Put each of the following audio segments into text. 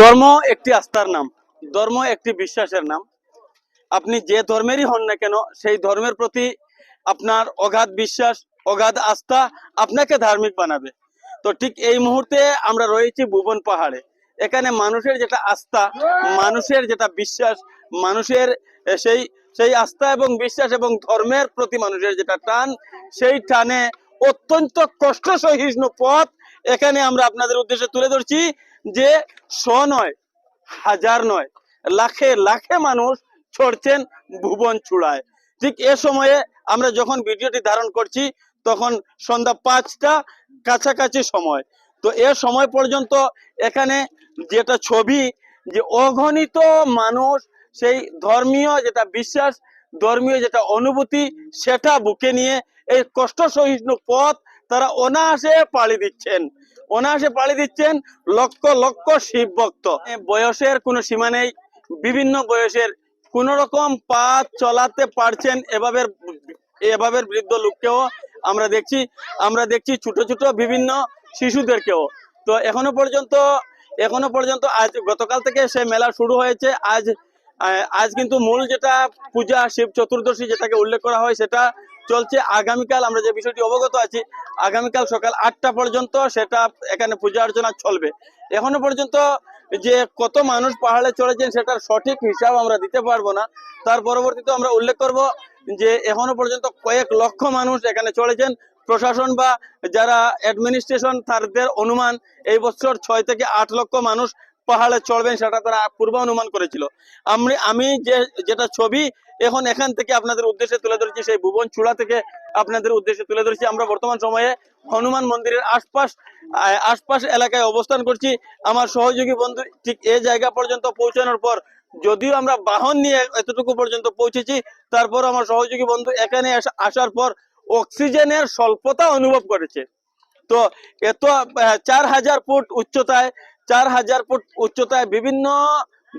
ধর্ম একটি আস্থার নাম, ধর্ম একটি বিশ্বাসের নাম। আপনি যে ধর্মেরই হন না কেন, সেই ধর্মের প্রতি আপনার অগাধ বিশ্বাস, অগাধ আস্থা আপনাকে ধার্মিক বানাবে। তো ঠিক এই মুহূর্তে আমরা রয়েছি ভুবন পাহাড়ে। এখানে মানুষের যেটা আস্থা, মানুষের যেটা বিশ্বাস, মানুষের সেই সেই আস্থা এবং বিশ্বাস এবং ধর্মের প্রতি মানুষের যেটা টান, সেই টানে অত্যন্ত কষ্ট সহিষ্ণু পথ এখানে আমরা আপনাদের উদ্দেশ্যে তুলে ধরছি যে শ নয়, হাজার নয়, লাখে লাখে মানুষ ছড়ছেন ভুবন চূড়ায়। ঠিক এ সময়ে আমরা যখন ভিডিওটি ধারণ করছি, তখন সন্ধ্যা পাঁচটা কাছাকাছি সময়। তো এ সময় পর্যন্ত এখানে যেটা ছবি, যে অগণিত মানুষ সেই ধর্মীয় যেটা বিশ্বাস, ধর্মীয় যেটা অনুভূতি, সেটা বুকে নিয়ে এই কষ্ট সহিষ্ণু পথ তারা অনায়াসে পাড়ি দিচ্ছেন। অনায়াসে পাড়ি দিচ্ছেন লক্ষ লক্ষ শিব ভক্ত। বয়সের কোনো সীমা নেই। বিভিন্ন বয়সের কোন রকম পা চলাতে পারছেন এভাবে এভাবে বৃদ্ধ লোককেও আমরা দেখছি। আমরা দেখছি ছোট ছোট বিভিন্ন শিশুদেরকেও। তো এখনও পর্যন্ত এখনও পর্যন্ত আজ গতকাল থেকে সে মেলা শুরু হয়েছে। আজ আজ কিন্তু মূল যেটা পূজা, শিব চতুর্দশী যেটাকে উল্লেখ করা হয় সেটা চলছে। আগামীকাল আমরা যে বিষয়টি অবগত আছি, আগামীকাল সকাল আটটা পর্যন্ত সেটা এখানে পূজা অর্চনা চলবে। এখনও পর্যন্ত যে কত মানুষ পাহাড়ে চলেছেন সেটার সঠিক হিসাব আমরা দিতে পারব না। তার পরবর্তীতে আমরা উল্লেখ করব যে এখনও পর্যন্ত কয়েক লক্ষ মানুষ এখানে চলেছেন প্রশাসন বা যারা অ্যাডমিনিস্ট্রেশন তাদের অনুমান এই বছর ছয় থেকে আট লক্ষ মানুষ পাহাড়ে চড়বেন, সেটা তারা পূর্বানুমান করেছিল। আমি আমি যে যেটা ছবি এখন এখান থেকে আপনাদের উদ্দেশ্যে তুলে ধরেছি, সেই ভুবন চূড়া থেকে আপনাদের উদ্দেশ্যে তুলে ধরেছি। আমরা বর্তমান সময়ে হনুমান মন্দিরের আশপাশ আশপাশ এলাকায় অবস্থান করছি। আমার সহযোগী বন্ধু ঠিক এই জায়গা পর্যন্ত পৌঁছানোর পর, যদিও আমরা বাহন নিয়ে এতটুকু পর্যন্ত পৌঁছেছি, তারপর আমার সহযোগী বন্ধু এখানে আসার পর অক্সিজেনের স্বল্পতা অনুভব করেছে। তো এত চার হাজার ফুট উচ্চতায় চার হাজার ফুট উচ্চতায় বিভিন্ন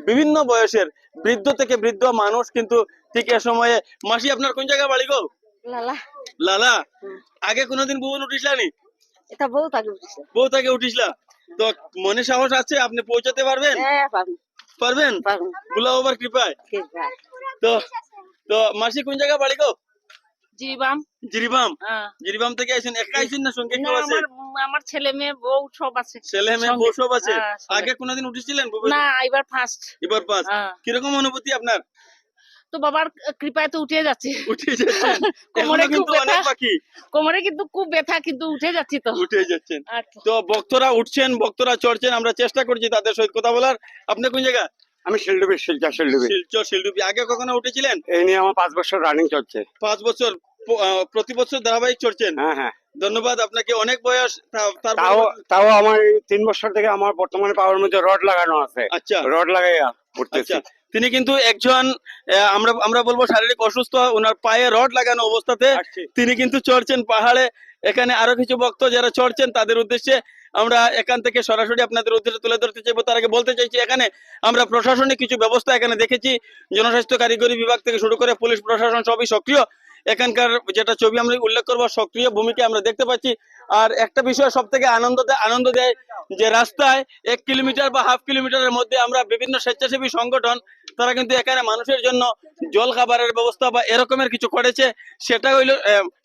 বিভিন্ন বয়সের বৃদ্ধ থেকে বৃদ্ধ মানুষ কিন্তু ঠিক এ সময়ে মাসি আপনার কোন জায়গায় বাড়ি গো? লালা। লালা? আগে কোনোদিন ভুবন উঠিসলানি এটা বউ তাকে বউ উঠিসলা? তো মনে সাহস আছে আপনি পৌঁছাতে পারবেন? হ্যাঁ পারবেন? পাবেন বুলা কৃপায়। তো তো মাসি কোন জায়গায় বাড়ি গো? জিবাম জিরিবাম। জিরিবাম থেকে আইছেন একা আইছেন না সঙ্গে কেউ আছে? আমার আমার ছেলে মেয়ে বউ সব আছে। ছেলে মেয়ে বউ সব আছে? আগে কোনোদিন উঠেছিলেন না এবার ফার্স্ট এবার পাস। কীরকম অনুভূতি আপনার? তো বাবার কৃপায় তো উঠে যাচ্ছে। উঠে কোমরে কিন্তু অনেক। বাকি। কোমরে কিন্তু খুব ব্যথা কিন্তু উঠে যাচ্ছি তো। উঠে যাচ্ছেন। তো ভক্তরা উঠছেন ভক্তরা চড়ছেন আমরা চেষ্টা করছি তাদের সহিত কথা বলার। আপনি কোন জায়গা? আমি শিলডুবি শিলচর শিলডুবি। শিলচর শিলডুবি। আগে কখনো উঠেছিলেন? এই নিয়ে আমার পাঁচ বছর রানিং চলছে। পাঁচ বছর প্রতি বছর ধারাবাহিক চড়ছেন হ্যাঁ হ্যাঁ। ধন্যবাদ আপনাকে অনেক বয়স তাও তাও আমার তিন বছর থেকে আমার বর্তমানে পাওয়ার মধ্যে রড লাগানো আছে। আচ্ছা। রড লাগাইয়া উঠতেছি। আচ্ছা। তিনি কিন্তু একজন আমরা আমরা বলব শারীরিক অসুস্থ ওনার পায়ে রড লাগানো অবস্থাতে তিনি কিন্তু চড়ছেন পাহাড়ে। এখানে আরও কিছু ভক্ত যারা চড়ছেন তাদের উদ্দেশ্যে আমরা এখান থেকে সরাসরি আপনাদের উদ্দেশ্যে তুলে ধরতে চাইব। তার আগে বলতে চাইছি, এখানে আমরা প্রশাসনিক কিছু ব্যবস্থা এখানে দেখেছি। জনস্বাস্থ্য কারিগরি বিভাগ থেকে শুরু করে পুলিশ প্রশাসন সবই সক্রিয়। এখানকার যেটা ছবি আমরা উল্লেখ করব, সক্রিয় ভূমিকা আমরা দেখতে পাচ্ছি। আর একটা বিষয় সব থেকে আনন্দ দেয় আনন্দ দেয় যে রাস্তায় এক কিলোমিটার বা হাফ কিলোমিটারের মধ্যে আমরা বিভিন্ন স্বেচ্ছাসেবী সংগঠন তারা কিন্তু এখানে মানুষের জন্য জল খাবারের ব্যবস্থা বা এরকমের কিছু করেছে সেটা হইল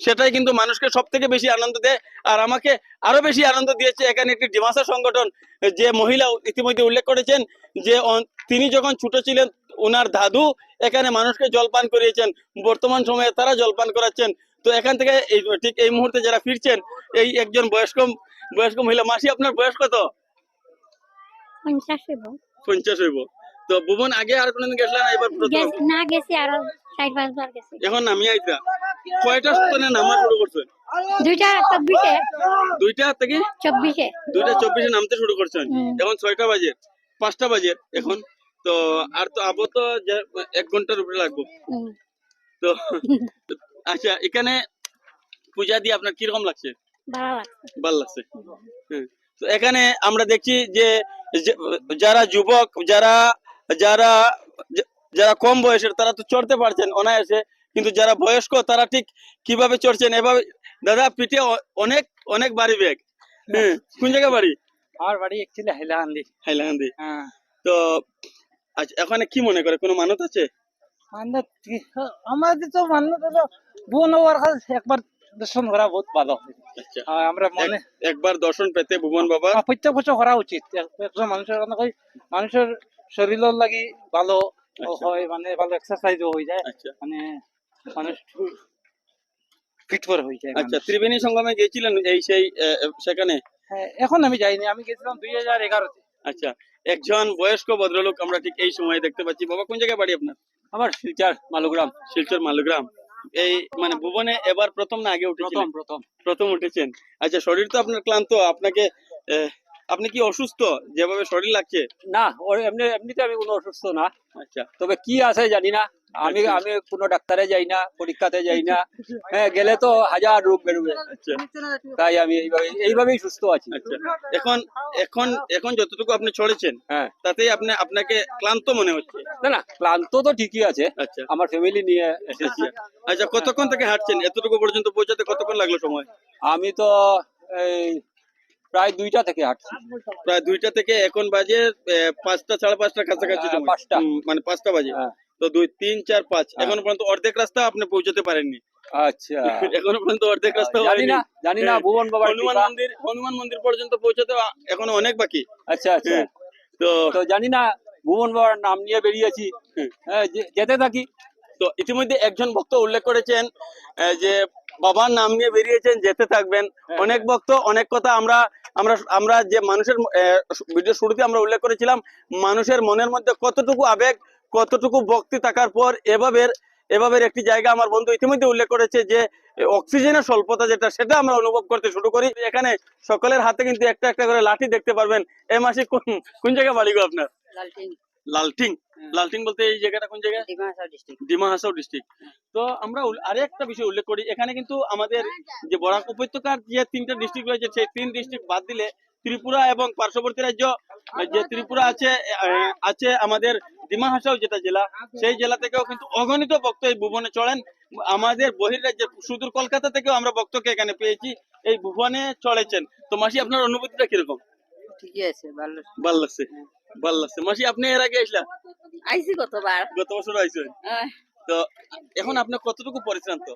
সেটাই কিন্তু মানুষকে সব থেকে বেশি আনন্দ দেয়। আর আমাকে আরও বেশি আনন্দ দিয়েছে এখানে একটি ডিমাসা সংগঠন যে মহিলা ইতিমধ্যে উল্লেখ করেছেন যে তিনি যখন ছোট ছিলেন ওনার দাদু এখানে মানুষকে জলপান করিয়েছেন। বর্তমান সময়ে তারা জলপান করাচ্ছেন। তো এখান থেকে এই ঠিক এই মুহূর্তে যারা ফিরছেন এই একজন বয়স্ক বয়স্ক মহিলা মাসি আপনার বয়স কত? পঞ্চাশ হইব। পঞ্চাশ হইব। তো ভুবন আগে আর কোনদিন না? এবার প্রথম? না গেছি আরও চার পাঁচবার গেছি। এখন নামি আইতা। কয়টা স্থানে নামা শুরু করছেন দুইটা চব্বিশে দুইটা থেকে চব্বিশে দুইটা চব্বিশে নামতে শুরু করছেন। এখন ছয়টা বাজে পাঁচটা বাজে এখন। তো আর তো আবো তো এক ঘণ্টার উপরে লাগবো। তো আচ্ছা এখানে পূজা দিয়ে আপনার কীরকম লাগছে? ভালো লাগছে। হ্যাঁ। তো এখানে আমরা দেখছি যে- যারা যুবক যারা যারা যারা কম বয়সের তারা তো চড়তে পারছেন অনায়াসে কিন্তু যারা বয়স্ক তারা ঠিক কীভাবে চড়ছেন? এভাবে দাদা পিঠে অনেক অনেক বাড়ি ব্যাগ হ্যাঁ কোন জায়গায় বাড়ি? আমার বাড়ি অ্যাকচুয়ালি হাইলাকান্দি। হাইলাকান্দি। হ্যাঁ। তো আচ্ছা এখানে কি মনে করে? কোনো মানত আছে? আমাদের তো মান্যত হলো বোন একবার দর্শন করা বহুত ভালো। আচ্ছা। আমরা মনে একবার দর্শন পেতে ভুবন বাবা? হ্যাঁ, প্রত্যেক বছর করা উচিত। একজন মানুষের মানুষের শরীরের লাগি ভালো আচ্ছা। হয় মানে ভালো এক্সারসাইজও হয়ে যায়। আচ্ছা। মানে মানুষ ফিট করে হয়ে যায় আচ্ছা ত্রিবেণী সঙ্গমে গিয়েছিলেন এই সেই সেখানে? হ্যাঁ, এখন আমি যাইনি আমি গেছিলাম দুই হাজার এগারোতে। আচ্ছা একজন বয়স্ক ভদ্রলোক আমরা ঠিক এই সময় দেখতে পাচ্ছি। বাবা কোন জায়গায় বাড়ি আপনার? আমার শিলচার মালুগ্রাম। শিলচর মালুগ্রাম। এই মানে ভুবনে এবার প্রথম না আগে প্রথম প্রথম। প্রথম উঠেছেন। আচ্ছা শরীর তো আপনার ক্লান্ত আপনাকে আপনি কি অসুস্থ? যেভাবে শরীর লাগছে? না এমনি এমনিতে আমি কোনো অসুস্থ না। আচ্ছা। তবে কি আছে জানি না। আমি আচ্ছা। আমি কোনো ডাক্তারে যাই না পরীক্ষাতে যাই না। হ্যাঁ গেলে তো হাজার রোগ বেরোবে। আচ্ছা। তাই আমি এইভাবে এইভাবেই সুস্থ আছি। আচ্ছা। এখন এখন এখন যতটুকু আপনি চড়েছেন হ্যাঁ। তাতেই আপনি আপনাকে ক্লান্ত মনে হচ্ছে? না না ক্লান্ত তো ঠিকই আছে। আচ্ছা। আমার ফ্যামিলি নিয়ে এসেছি। আচ্ছা কতক্ষণ থেকে হাঁটছেন? এতটুকু পর্যন্ত পৌঁছাতে কতক্ষণ লাগল সময়? আমি তো এই প্রায় দুইটা থেকে হাঁটছি প্রায় দুইটা থেকে এখন বাজে পাঁচটা সাড়ে পাঁচটার কাছাকাছি হ্যাঁ, পাঁচটা। মানে পাঁচটা বাজে। হ্যাঁ। তো দুই তিন চার পাঁচ। এখন পর্যন্ত অর্ধেক রাস্তা আপনি পৌঁছতে পারেননি। আচ্ছা। এখনও পর্যন্ত অর্ধেক রাস্তা জানি না জানি না হ্যাঁ। ভুবন বাবার হনুমান মন্দির হনুমান মন্দির পর্যন্ত পৌঁছতে এখনও অনেক বাকি। আচ্ছা আচ্ছা। হ্যাঁ। তো তো জানি না ভুবন বাবার নাম নিয়ে বেরিয়েছি। হ্যাঁ যেতে থাকি। তো ইতিমধ্যে একজন ভক্ত উল্লেখ করেছেন যে বাবার নাম নিয়ে বেরিয়েছেন যেতে থাকবেন। হ্যাঁ। অনেক ভক্ত অনেক কথা আমরা আমরা আমরা যে মানুষের ভিডিও শুরুতে আমরা উল্লেখ করেছিলাম মানুষের মনের মধ্যে কতটুকু আবেগ কতটুকু ভক্তি থাকার পর এভাবে এভাবে একটি জায়গা আমার বন্ধু ইতিমধ্যে উল্লেখ করেছে যে অক্সিজেনের স্বল্পতা যেটা সেটা আমরা অনুভব করতে শুরু করি। এখানে সকলের হাতে কিন্তু একটা একটা করে লাঠি দেখতে পারবেন। এ মাসে কোন কোন জায়গায় বাড়ি গো আপনার? লালটিং। লালটিং বলতে এই জায়গাটা কোন জায়গায় ডিমা হাসাও ডিস্ট্রিক্ট তো আমরা আরে একটা বিষয় উল্লেখ করি এখানে কিন্তু আমাদের যে বরাক উপত্যকার যে তিনটা ডিস্ট্রিক্ট রয়েছে সেই তিন ডিস্ট্রিক্ট বাদ দিলে ত্রিপুরা এবং পার্শ্ববর্তী রাজ্য যে ত্রিপুরা আছে আহ, আছে আমাদের ডিমা হাসাও যেটা জেলা সেই জেলা থেকেও কিন্তু অগণিত ভক্ত এই ভুবনে চড়েন। আমাদের বহির্রাজ্যে সুদূর কলকাতা থেকেও আমরা ভক্তকে এখানে পেয়েছি এই ভুবনে চড়েছেন। তো মাসি আপনার অনুভূতিটা কীরকম? ঠিকই আছে ভালো ভালো লাগছে। ভালো লাগছে। মাসি আপনি এর আগে আসলা আইসি কতবার গত বছর আইসেন তো এখন আপনি কতটুকু পরিশ্রান্ত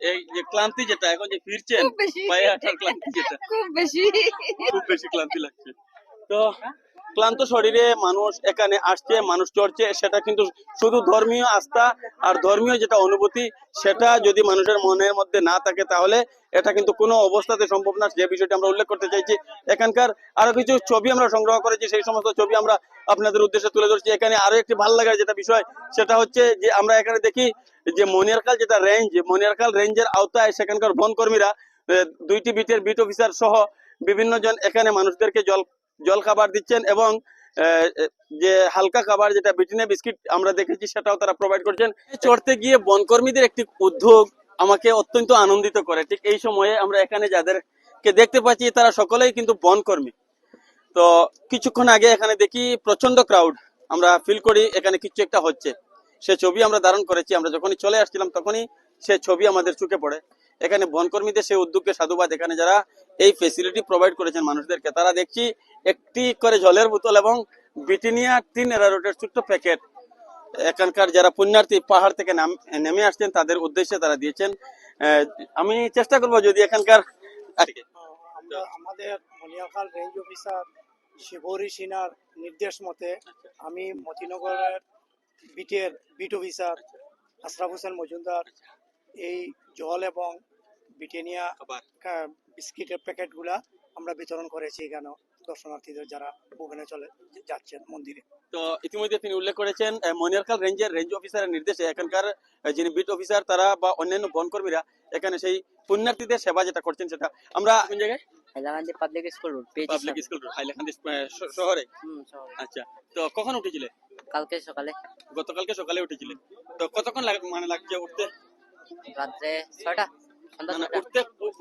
এই যে ক্লান্তি যেটা এখন যে ফিরছেন পায়ে হাঁটার ক্লান্তি যেটা। খুব বেশি। খুব বেশি ক্লান্তি লাগছে। তো ক্লান্ত শরীরে মানুষ এখানে আসছে, মানুষ চড়ছে, সেটা কিন্তু শুধু ধর্মীয় আস্থা আর ধর্মীয় যেটা অনুভূতি, সেটা যদি মানুষের মনের মধ্যে না থাকে তাহলে এটা কিন্তু কোনো অবস্থাতে সম্ভব না। যে বিষয়টি আমরা উল্লেখ করতে চাইছি, এখানকার আরও কিছু ছবি আমরা সংগ্রহ করেছি, সেই সমস্ত ছবি আমরা আপনাদের উদ্দেশ্যে তুলে ধরছি। এখানে আরও একটি ভালো লাগার যেটা বিষয়, সেটা হচ্ছে যে আমরা এখানে দেখি যে মনিয়ারকাল যেটা রেঞ্জ মনিয়ারকাল রেঞ্জের আওতায় সেখানকার বনকর্মীরা দুইটি বিটের বিট অফিসার সহ বিভিন্ন জন এখানে মানুষদেরকে জল জল খাবার দিচ্ছেন এবং যে হালকা খাবার যেটা বিটিনে বিস্কিট আমরা দেখেছি সেটাও তারা প্রোভাইড করছেন। চড়তে গিয়ে বনকর্মীদের একটি উদ্যোগ আমাকে অত্যন্ত আনন্দিত করে। ঠিক এই সময়ে আমরা এখানে যাদেরকে দেখতে পাচ্ছি তারা সকলেই কিন্তু বনকর্মী। তো কিছুক্ষণ আগে এখানে দেখি প্রচণ্ড ক্রাউড আমরা ফিল করি এখানে কিছু একটা হচ্ছে। সে ছবি আমরা ধারণ করেছি, আমরা যখনই চলে আসছিলাম তখনই সে ছবি আমাদের চোখে পড়ে। এখানে বনকর্মীদের সেই উদ্যোগকে সাধুবাদ। এখানে যারা এই ফেসিলিটি প্রোভাইড করেছেন মানুষদেরকে। তারা দেখছি একটি করে জলের বোতল এবং ব্রিটানিয়া টিন এরারোটের ছোট্ট প্যাকেট। এখানকার যারা পুণ্যার্থী পাহাড় থেকে নাম নেমে আসছেন তাদের উদ্দেশ্যে তারা দিয়েছেন। আমি চেষ্টা করব যদি এখানকার আমাদের মনিয়াখাল রেঞ্জ অফিসার শিবরি সিনার নির্দেশ মতে আমি মতিনগরের বিটের বিট অফিসার আশরাফ হোসেন মজুমদার এই জল এবং ব্রিটানিয়া বিস্কিটের প্যাকেটগুলা আমরা বিতরণ করেছি এখানে দর্শনার্থীদের যারা ওখানে চলে যাচ্ছেন মন্দিরে। তো ইতিমধ্যে তিনি উল্লেখ করেছেন আহ, মনিয়ারকাল রেঞ্জের রেঞ্জ অফিসারের নির্দেশে এখানকার যিনি বিট অফিসার তারা বা অন্যান্য বনকর্মীরা এখানে সেই পুণ্যার্থীদের সেবা যেটা করছেন সেটা। আমরা কোন জায়গায়? Hailakandi public school road public school Hailakandi শহরে? আচ্ছা তো কখন উঠেছিলে? কালকে সকালে। গতকালকে সকালে উঠেছিলে। তো কতক্ষণ মানে লাগছে উঠতে? রাত্রে ছয়টা। মানে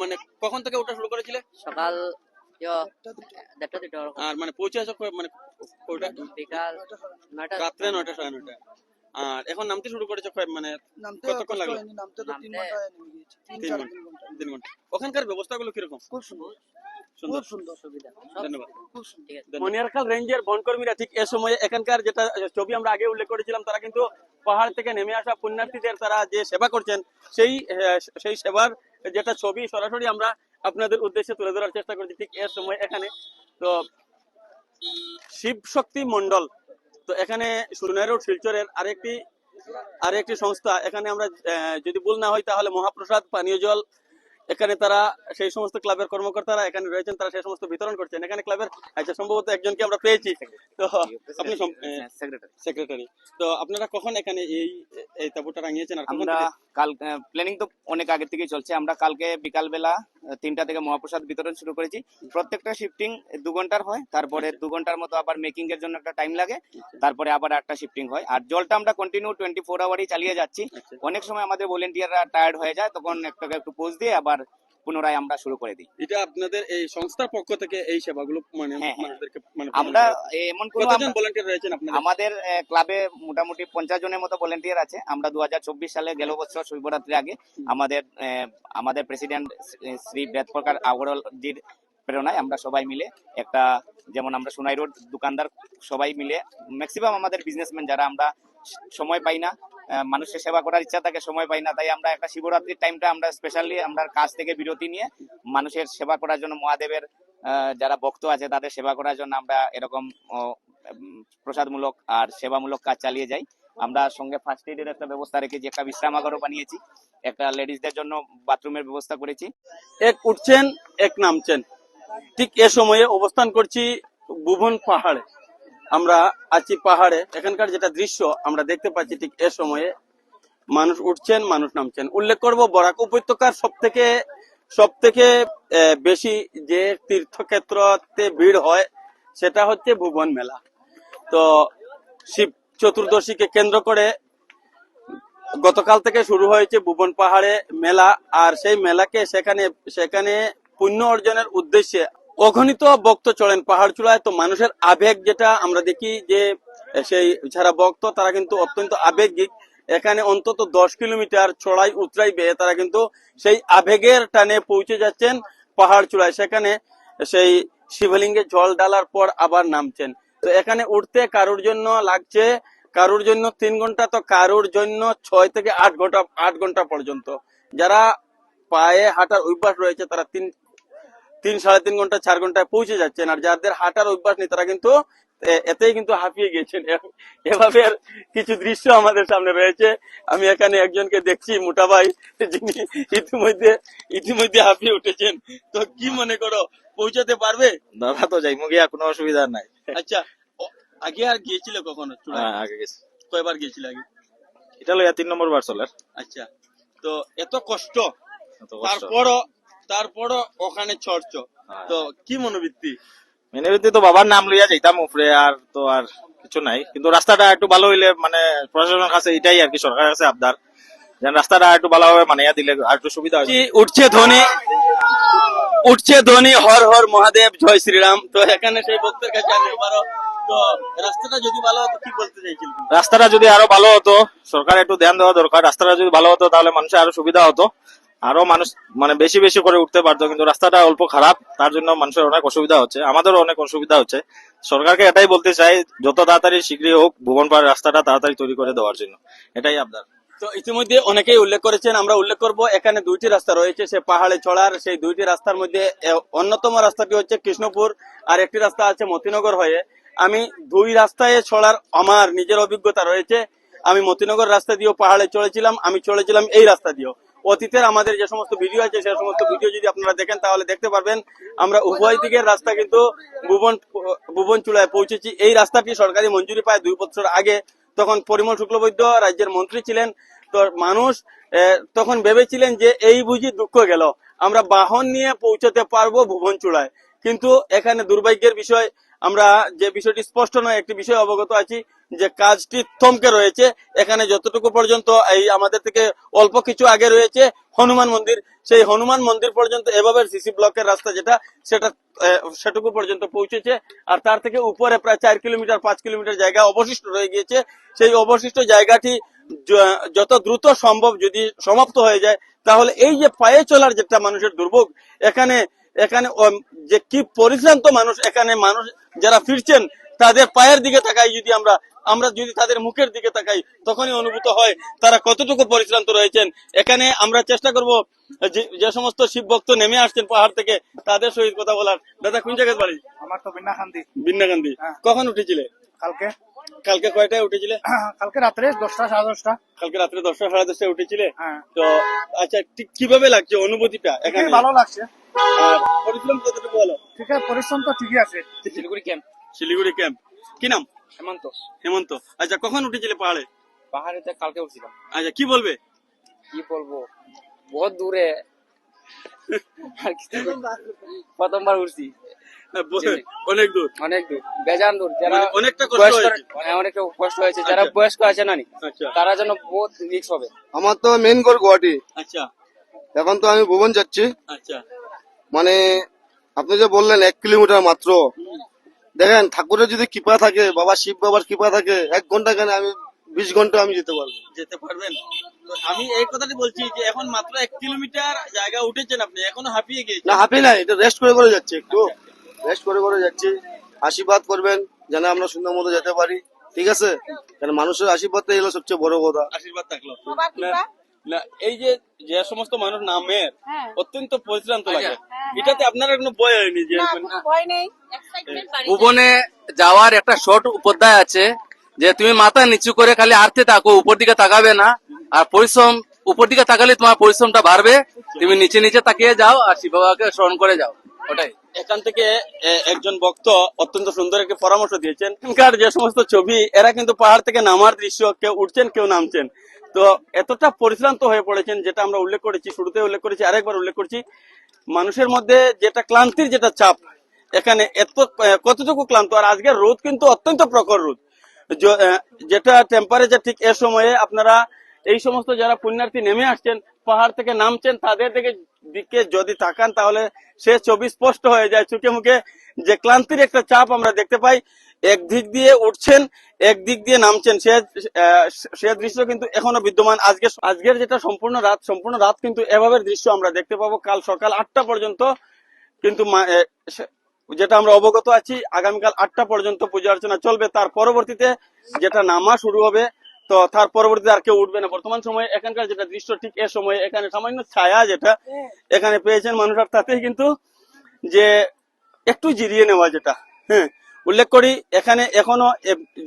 মানে কখন থেকে ওঠা শুরু করেছিলে? সকাল দেড়টা দুটো আর মানে পৌঁছে আসো মানে কয়টা বিকাল নয়টা। রাত্রে নয়টা সাড়ে নয়টা। আর এখন নামতে শুরু করেছ মানে কতক্ষণ লাগল? নামতে তিন ঘণ্টা তিন ঘণ্টা। ওখানকার ব্যবস্থাগুলো কীরকম? খুব সুন্দর। সুন্দর। সুন্দর। সুবিধা। ধন্যবাদ। ঠিক আছে। মনিয়ারখাল রেঞ্জের বনকর্মীরা ঠিক এ সময়ে এখানকার যেটা ছবি আমরা আগে উল্লেখ করেছিলাম তারা কিন্তু পাহাড় থেকে নেমে আসা পুণ্যার্থীদের তারা যে সেবা করছেন সেই সেই সেবার যেটা ছবি সরাসরি আমরা আপনাদের উদ্দেশ্যে তুলে ধরার চেষ্টা করছি ঠিক এ সময় এখানে। তো শিব শক্তি মন্ডল তো এখানে রোড শিলচরের আরেকটি আরেকটি সংস্থা। এখানে আমরা যদি ভুল না হয় তাহলে মহাপ্রসাদ পানীয় জল এখানে তারা সেই সমস্ত ক্লাবের কর্মকর্তারা এখানে রয়েছেন তারা সেই সমস্ত বিতরণ করছেন। এখানে ক্লাবের আচ্ছা সম্ভবত একজনকে আমরা পেয়েছি। তো আপনি সেক্রেটারি। তো আপনারা কখন এখানে এই এই তাবুটা রাঙিয়েছেন আর আমরা কাল প্ল্যানিং তো অনেক আগে থেকেই চলছে। আমরা কালকে বিকালবেলা তিনটা থেকে মহাপ্রসাদ বিতরণ শুরু করেছি। প্রত্যেকটা শিফটিং দু ঘণ্টার হয় তারপরে দু ঘণ্টার মতো আবার মেকিং এর জন্য একটা টাইম লাগে তারপরে আবার একটা শিফটিং হয়। আর জলটা আমরা কন্টিনিউ টোয়েন্টি ফোর আওয়ারই চালিয়ে যাচ্ছি। আচ্ছা। অনেক সময় আমাদের ভলেন্টিয়াররা টায়ার্ড হয়ে যায় তখন একটা একটু পোজ দিয়ে আবার পুনরায় আমরা শুরু করে দিই। এটা আপনাদের এই সংস্থার পক্ষ থেকে এই সেবাগুলো মানে হ্যাঁ, হ্যাঁ। মানুষদেরকে মানে আমরা এমন কোনো কতজন ভলান্টিয়ার রয়েছেন আপনাদের? আমাদের ক্লাবে মোটামুটি পঞ্চাশ জনের মতো ভলেন্টিয়ার আছে। আমরা দু সালে গেল বছর শিবরাত্রির আগে আমাদের আমাদের প্রেসিডেন্ট শ্রী বেদপ্রকার আগরওয়ালজির প্রেরণায় আমরা সবাই মিলে একটা যেমন আমরা সোনাই রোড দোকানদার সবাই মিলে ম্যাক্সিমাম আমাদের বিজনেসম্যান যারা আমরা সময় পাই না মানুষের সেবা করার ইচ্ছা থাকে, সময় পাই না। তাই আমরা একটা শিবরাত্রির টাইমটা আমরা স্পেশালি আমরা কাজ থেকে বিরতি নিয়ে মানুষের সেবা করার জন্য, মহাদেবের যারা ভক্ত আছে তাদের সেবা করার জন্য আমরা এরকম প্রসাদমূলক আর সেবামূলক কাজ চালিয়ে যাই। আমরা সঙ্গে ফার্স্ট এডের একটা ব্যবস্থা রেখেছি একটা বিশ্রামাগারও বানিয়েছি। একটা লেডিসদের জন্য বাথরুমের ব্যবস্থা করেছি। এক উঠছেন, এক নামছেন। ঠিক এ সময়ে অবস্থান করছি ভুবন পাহাড়ে। আমরা আছি পাহাড়ে। এখানকার যেটা দৃশ্য, আমরা দেখতে পাচ্ছি ঠিক এ সময়ে মানুষ উঠছেন, মানুষ নামছেন। উল্লেখ করব, বরাক উপত্যকার সব থেকে সব থেকে বেশি যে তীর্থক্ষেত্রতে ভিড় হয়, সেটা হচ্ছে ভুবন মেলা। তো শিব চতুর্দশীকে কেন্দ্র করে গতকাল থেকে শুরু হয়েছে ভুবন পাহাড়ে মেলা, আর সেই মেলাকে সেখানে সেখানে পুণ্য অর্জনের উদ্দেশ্যে অগণিত ভক্ত চলেন পাহাড় চূড়ায়, তো মানুষের আবেগ যেটা আমরা দেখি যে, সেই যারা ভক্ত, তারা কিন্তু অত্যন্ত আবেগিক। এখানে অন্তত দশ কিলোমিটার চড়াই উতরাই বেয়ে তারা কিন্তু সেই আবেগের টানে পৌঁছে যাচ্ছেন পাহাড় চূড়ায়। সেখানে সেই শিবলিঙ্গে জল ডালার পর আবার নামছেন। তো এখানে উঠতে কারোর জন্য লাগছে? কারোর জন্য তিন ঘণ্টা? তো কারোর জন্য ছয় থেকে আট ঘণ্টা আট ঘণ্টা পর্যন্ত। যারা পায়ে হাঁটার অভ্যাস রয়েছে, তারা তিন তিন সাড়ে তিন ঘণ্টা চার ঘন্টায় পৌঁছে যাচ্ছেন। আর যাদের হাঁটার অভ্যাস নেই তারা কিন্তু এতেই কিন্তু হাঁপিয়ে গেছেন। এভাবে আর কিছু দৃশ্য আমাদের সামনে রয়েছে। আমি এখানে একজনকে দেখছি মোটা ভাই যিনি ইতিমধ্যে ইতিমধ্যে হাঁপিয়ে উঠেছেন। তো কি মনে করো পৌঁছাতে পারবে? দাদা তো যাইমু গিয়া কোনো অসুবিধা নাই। আচ্ছা আগে আর গিয়েছিল কখনো? হ্যাঁ, আগে গেছি। কয়বার গিয়েছিল আগে? এটা লইয়া তিন নম্বর বার চলার আচ্ছা তো এত কষ্ট। এত কষ্ট। তারপরও তারপরও ওখানে চড়ছ হ্যাঁ। তো কি মনোবৃত্তি? মেনে তো বাবার নাম লইয়া যাইতাম উপরে আর তো আর কিছু নাই। কিন্তু রাস্তাটা একটু ভালো হইলে মানে প্রশাসনের কাছে এটাই আর কি সরকারের কাছে আবদার। যেন রাস্তাটা একটু ভালোভাবে দিলে আর একটু সুবিধা হয়। উঠছে ধ্বনি? উঠছে ধ্বনি হর হর মহাদেব জয় শ্রীরাম। তো এখানে সেই ভক্তের কাছে আমি পারো তো রাস্তাটা যদি ভালো হতো কি বলতে চাইছিল রাস্তাটা যদি আরও ভালো হতো সরকার একটু ধ্যান দেওয়া দরকার। রাস্তাটা যদি ভালো হতো তাহলে মানুষের আরও সুবিধা হতো। আরও মানুষ মানে বেশি বেশি করে উঠতে পারতো কিন্তু রাস্তাটা অল্প খারাপ, তার জন্য মানুষের অনেক অসুবিধা হচ্ছে, আমাদেরও অনেক অসুবিধা হচ্ছে। সরকারকে এটাই বলতে চাই, যত তাড়াতাড়ি শীঘ্রই হোক ভুবন পাড়ার রাস্তাটা তাড়াতাড়ি তৈরি করে দেওয়ার জন্য। এটাই আবদার তো ইতিমধ্যে অনেকেই উল্লেখ করেছেন, আমরা উল্লেখ করব, এখানে দুইটি রাস্তা রয়েছে সে পাহাড়ে চড়ার, সেই দুইটি রাস্তার মধ্যে অন্যতম রাস্তাটি হচ্ছে কৃষ্ণপুর, আর একটি রাস্তা আছে মতিনগর হয়ে। আমি দুই রাস্তায় চড়ার আমার নিজের অভিজ্ঞতা রয়েছে। আমি মতিনগর রাস্তা দিয়েও পাহাড়ে চলেছিলাম আমি চলেছিলাম এই রাস্তা দিয়েও। অতীতের আমাদের যে সমস্ত ভিডিও আছে, সে সমস্ত ভিডিও যদি আপনারা দেখেন, তাহলে দেখতে পারবেন আমরা উভয় দিকের রাস্তা কিন্তু ভুবন ভুবন চূড়ায় পৌঁছেছি। এই রাস্তাটি সরকারি মঞ্জুরি পায় দুই বছর আগে। তখন পরিমল শুক্লবৈদ্য রাজ্যের মন্ত্রী ছিলেন। তো মানুষ তখন ভেবেছিলেন যে এই বুঝি দুঃখ গেল। আমরা বাহন নিয়ে পৌঁছতে পারব ভুবন চূড়ায়। কিন্তু এখানে দুর্ভাগ্যের বিষয় আমরা যে বিষয়টি স্পষ্ট নয়, একটি বিষয় অবগত আছি যে কাজটি থমকে রয়েছে। এখানে যতটুকু পর্যন্ত এই আমাদের থেকে অল্প কিছু আগে রয়েছে, হনুমান মন্দির, সেই হনুমান মন্দির পর্যন্ত এভাবে সিসি ব্লকের রাস্তা যেটা, সেটা সেটুকু পর্যন্ত পৌঁছেছে। আর তার থেকে উপরে প্রায় চার কিলোমিটার, পাঁচ কিলোমিটার জায়গা অবশিষ্ট রয়ে গিয়েছে। সেই অবশিষ্ট জায়গাটি যত দ্রুত সম্ভব যদি সমাপ্ত হয়ে যায়, তাহলে এই যে পায়ে চলার যেটা মানুষের দুর্ভোগ, এখানে এখানে যে কি পরিশ্রান্ত মানুষ এখানে মানুষ যারা ফিরছেন তাদের পায়ের দিকে তাকাই যদি আমরা আমরা যদি তাদের মুখের দিকে তাকাই তখনই অনুভূত হয় তারা কতটুকু পরিশ্রান্ত রয়েছেন। এখানে আমরা চেষ্টা করব যে সমস্ত শিব ভক্ত নেমে আসছেন পাহাড় থেকে তাদের সহিত কথা বলার। দাদা কোন জায়গায় বাড়ি? আমার তো বিনাখান্দি বিন্নাকান্দি হ্যাঁ। কখন উঠেছিলে? কালকে। কালকে কয়টায় উঠেছিলে? কালকে রাত্রে দশটা সাড়ে দশটা। কালকে রাত্রে দশটা সাড়ে দশটায় উঠেছিলে? হ্যাঁ। তো আচ্ছা ঠিক কীভাবে লাগছে অনুভূতিটা এখানে? ভালো লাগছে। পরিশ্রম কতটুকু হলো? ঠিক আছে পরিশ্রম তো ঠিকই আছে। শিলিগুড়ি ক্যাম্প শিলিগুড়ি ক্যাম্প কি নাম? হেমন্ত। হেমন্ত। আচ্ছা কখন উঠেছিলে পাহাড়ে? কালকে উঠছিলাম। আচ্ছা কি বলবে? কি বলব? বহুত দূরে। প্রথমবার উঠছি। অনেক দূর। অনেক দূর। বেজান দূর। যারা মানে অনেকটা কষ্ট বয়স্ক হয়েছে। হ্যাঁ, অনেকটা কষ্ট হয়েছে। যারা আচ্ছা। বয়স্ক আছে না নি, আচ্ছা। তারা যেন বহুত রিক্স হবে। আমার তো মেন গোল গুয়াহাটি। আচ্ছা। এখন তো আমি ভুবন যাচ্ছি। আচ্ছা। মানে আপনি যে বললেন এক কিলোমিটার মাত্র দেখেন ঠাকুরের যদি কৃপা থাকে বাবা শিব বাবার কৃপা থাকে এক ঘণ্টা কেন আমি বিশ ঘণ্টা আমি যেতে পারব? যেতে পারবেন। আমি এই কথাটি বলছি যে এখন মাত্র এক কিলোমিটার জায়গা উঠেছেন আপনি এখনও হাঁপিয়ে না গিয়েছেন হাঁপি নাই এটা রেস্ট করে করে যাচ্ছি একটু। রেস্ট করে করে যাচ্ছি। আশীর্বাদ করবেন যেন আমরা সুন্দর মতো যেতে পারি। ঠিক আছে? কারণ মানুষের আশীর্বাদটাই হলো সবচেয়ে বড় কথা। আশীর্বাদ থাকল। না, এই যে যে সমস্ত মানুষ নামের অত্যন্ত পরিশ্রান্ত লাগে। এটাতে আপনার কোনো ভয় হয়নি যে ভয় নেই। ভুবনে যাওয়ার একটা শর্ট উপাধ্যায় আছে যে তুমি মাথা নিচু করে খালি আরতে থাকো উপর দিকে তাকাবে না। আর পরিশ্রম উপর দিকে তাকালে তোমার পরিশ্রমটা বাড়বে। তুমি নিচে নিচে তাকিয়ে যাও আর শিব বাবাকে স্মরণ করে যাও। ওটাই। এখান থেকে একজন ভক্ত অত্যন্ত সুন্দর একটি পরামর্শ দিয়েছেন। এখানকার যে সমস্ত ছবি এরা কিন্তু পাহাড় থেকে নামার দৃশ্য কেউ উঠছেন কেউ নামছেন। তো এতটা পরিশ্রান্ত হয়ে পড়েছেন, যেটা আমরা উল্লেখ করেছি শুরুতে উল্লেখ করেছি, আরেকবার উল্লেখ করছি, মানুষের মধ্যে যেটা ক্লান্তির যেটা চাপ, এখানে এত কতটুকু ক্লান্ত, আর আজকের রোদ কিন্তু অত্যন্ত প্রখর রোদ। যেটা টেম্পারেচার ঠিক এ সময়ে আপনারা এই সমস্ত যারা পুণ্যার্থী নেমে আসছেন, পাহাড় থেকে নামছেন, তাদের দিকে দিকে যদি তাকান, তাহলে সে ছবি স্পষ্ট হয়ে যায়, চোখে মুখে যে ক্লান্তির একটা চাপ আমরা দেখতে পাই একদিক দিয়ে উঠছেন একদিক দিয়ে নামছেন। সে সে দৃশ্য কিন্তু এখনও বিদ্যমান। আজকে আজকের যেটা সম্পূর্ণ রাত সম্পূর্ণ রাত কিন্তু এভাবে দৃশ্য আমরা দেখতে পাবো। কাল সকাল আটটা পর্যন্ত কিন্তু যেটা আমরা অবগত আছি আগামীকাল আটটা পর্যন্ত পূজা অর্চনা চলবে। তার পরবর্তীতে যেটা নামা শুরু হবে তো তার পরবর্তীতে আর কেউ উঠবে না। বর্তমান সময়ে এখানকার যেটা দৃশ্য ঠিক এ সময়ে এখানে সামান্য ছায়া যেটা এখানে পেয়েছেন মানুষ। আর তাতেই কিন্তু যে একটু জিরিয়ে নেওয়া যেটা হ্যাঁ। উল্লেখ করি, এখানে এখনও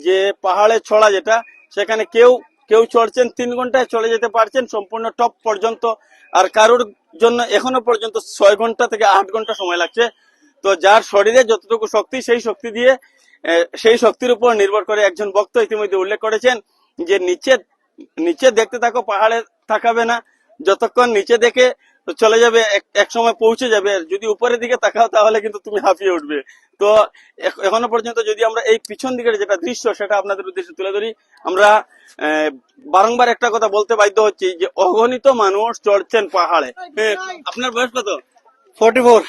যে পাহাড়ে ছড়া যেটা, সেখানে কেউ কেউ চড়ছেন, তিন ঘন্টায় চলে যেতে পারছেন, সম্পূর্ণ টপ পর্যন্ত। আর কারোর জন্য এখনও পর্যন্ত ছয় ঘণ্টা থেকে আট ঘণ্টা সময় লাগছে। তো যার শরীরে যতটুকু শক্তি, সেই শক্তি দিয়ে সেই শক্তির উপর নির্ভর করে একজন বক্ত ইতিমধ্যে উল্লেখ করেছেন যে নিচে নিচে দেখতে থাকো, পাহাড়ে থাকাবে না। যতক্ষণ নিচে দেখে চলে যাবে এক- সময় পৌঁছে যাবে। আর যদি উপরের দিকে তাকাও তাহলে কিন্তু তুমি হাঁপিয়ে উঠবে। তো এখনও পর্যন্ত যদি আমরা এই পিছন দিকের যেটা দৃশ্য সেটা আপনাদের উদ্দেশ্যে তুলে ধরি। আমরা বারংবার একটা কথা বলতে বাধ্য হচ্ছি যে অগণিত মানুষ চড়ছেন পাহাড়ে। হ্যাঁ, আপনার বয়স কত? Forty four.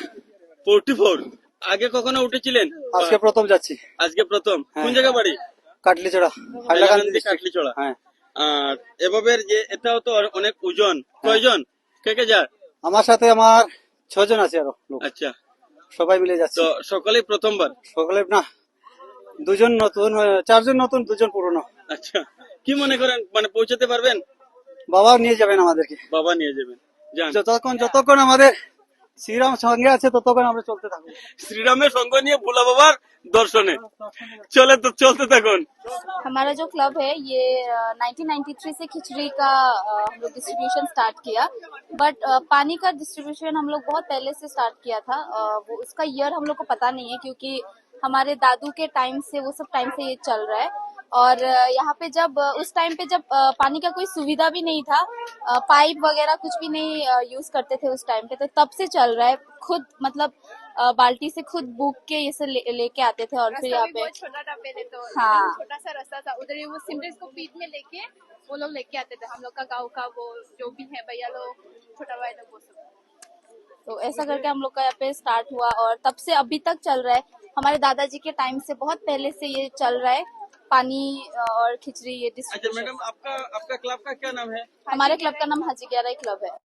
Forty four. আগে কখনো উঠেছিলেন? আজকে প্রথম যাচ্ছি। আজকে প্রথম। কোন জায়গা বাড়ি? কাটলিচড়া। হাইলাকান্দি কাটলিচড়া। হ্যাঁ। আর এভাবে যে এটাও তো অনেক ওজন। কয়জন? কে কে যায়? আমার সাথে আমার ছজন আছে আরও লোক। আচ্ছা। সবাই মিলে যাচ্ছে। তো সকলেই প্রথমবার? সকলে না দুজন নতুন চারজন নতুন দুজন পুরনো। আচ্ছা। কি মনে করেন মানে পৌঁছাতে পারবেন? বাবা নিয়ে যাবেন আমাদেরকে। বাবা নিয়ে যাবেন। যতক্ষণ যতক্ষণ আমাদের শ্রীরাম সঙ্গে আছে ততক্ষণ আমরা চলতে থাকবো শ্রীরামের সঙ্গ নিয়ে ভোলা বাবার দর্শনে চলে তো চলতে থাকুন हमारा जो क्लब है ये अ, 1993 से खिचड़ी का अ, हम लोग डिस्ट्रीब्यूशन स्टार्ट किया बट पानी का डिस्ट्रीब्यूशन हम लोग बहुत पहले से स्टार्ट किया था अ, वो उसका ईयर हम लोग को पता नहीं है क्योंकि हमारे दादू के टाइम से वो सब टाइम से ये चल रहा है और यहाँ पे जब उस टाइम पे जब पानी का कोई सुविधा भी नहीं था पाइप वगैरह कुछ भी नहीं यूज़ करते थे उस टाइम पे तो तब से चल रहा है। खुद मतलब बाल्टी से खुद बुक के ये से ले- लेके आते थे और फिर यहाँ पे छोटा था पहले तो। हाँ। छोटा सा रास्ता था। उधर ही वो सिमरेज को पीठ में लेके वो लोग लेके आते थे। हम लोग का गाँव का वो जो भी है भैया लोग छोटा भाई लोग वो सब। तो ऐसा करके हम लोग का यहाँ पे स्टार्ट हुआ और तब से अभी तक चल रहा है। हमारे दादाजी के टाइम से बहुत पहले से ये चल रहा है। पानी और खिचड़ी ये अच्छा डिस्ट्रीब्यूशन मैडम आपका आपका क्लब का क्या नाम है? हमारे क्लब का नाम हाजी ग्यारह क्लब है।